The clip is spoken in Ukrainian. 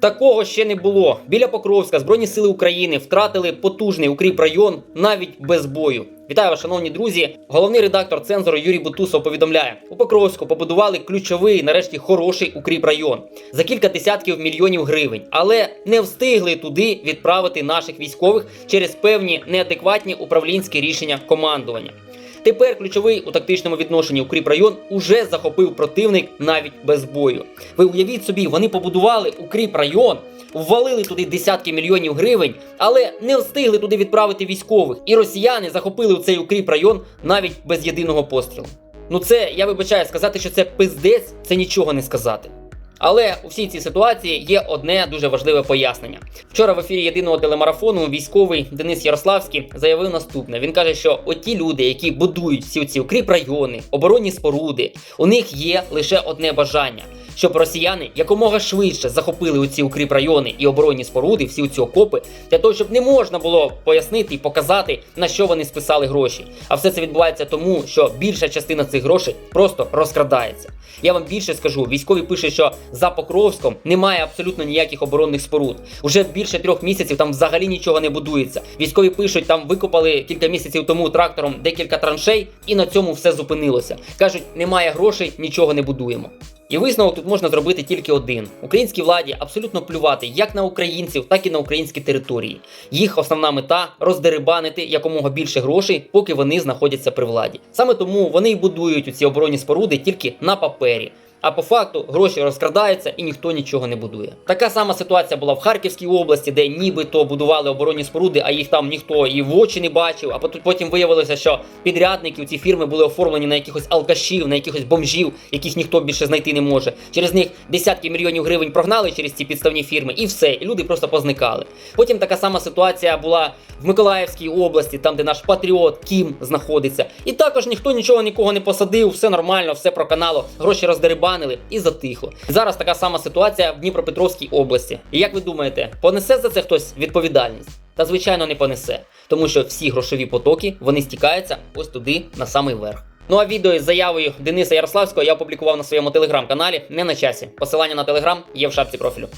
Такого ще не було. Біля Покровська Збройні сили України втратили потужний укріп район навіть без бою. Вітаю вас, шановні друзі. Головний редактор цензору Юрій Бутусов повідомляє: у Покровську побудували ключовий, нарешті хороший укріп район за кілька десятків мільйонів гривень, але не встигли туди відправити наших військових через певні неадекватні управлінські рішення командування. Тепер ключовий у тактичному відношенні укріп район уже захопив противник навіть без бою. Ви уявіть собі, вони побудували укріп район, ввалили туди десятки мільйонів гривень, але не встигли туди відправити військових. І росіяни захопили цей укріп район навіть без єдиного пострілу. Ну це я вибачаю сказати, що це пиздець, це нічого не сказати. Але у всій цій ситуації є одне дуже важливе пояснення. Вчора в ефірі єдиного телемарафону військовий Денис Ярославський заявив наступне: він каже, що оті люди, які будують всі ці укріп райони, оборонні споруди, у них є лише одне бажання. Щоб росіяни якомога швидше захопили оці укріп райони і оборонні споруди, всі ці окопи, для того, щоб не можна було пояснити і показати, на що вони списали гроші. А все це відбувається тому, що більша частина цих грошей просто розкрадається. Я вам більше скажу, військові пишуть, що за Покровськом немає абсолютно ніяких оборонних споруд. Уже більше трьох місяців там взагалі нічого не будується. Військові пишуть, там викопали кілька місяців тому трактором декілька траншей, і на цьому все зупинилося. кажуть, немає грошей, нічого не будуємо. І висновок тут можна зробити тільки один: українській владі абсолютно плювати як на українців, так і на українські території. Їх основна мета роздерибанити якомога більше грошей, поки вони знаходяться при владі. Саме тому вони й будують ці оборонні споруди тільки на папері. А по факту гроші розкрадаються і ніхто нічого не будує. Така сама ситуація була в Харківській області, де нібито будували оборонні споруди, а їх там ніхто і в очі не бачив. А потім- виявилося, що підрядники у ці фірми були оформлені на якихось алкашів, на якихось бомжів, яких ніхто більше знайти не може. Через них десятки мільйонів гривень прогнали через ці підставні фірми, і все, і люди просто позникали. Потім така сама ситуація була в Миколаївській області, там де наш патріот Кім знаходиться. І також ніхто нічого нікого не посадив, все нормально, все проканало, гроші роздерибанили і затихло. Зараз така сама ситуація в Дніпропетровській області. І як ви думаєте, понесе за це хтось відповідальність? Та звичайно не понесе, тому що всі грошові потоки вони стікаються ось туди на самий верх. Ну а відео із заявою Дениса Ярославського я опублікував на своєму телеграм-каналі не на часі. Посилання на телеграм є в шапці профілю.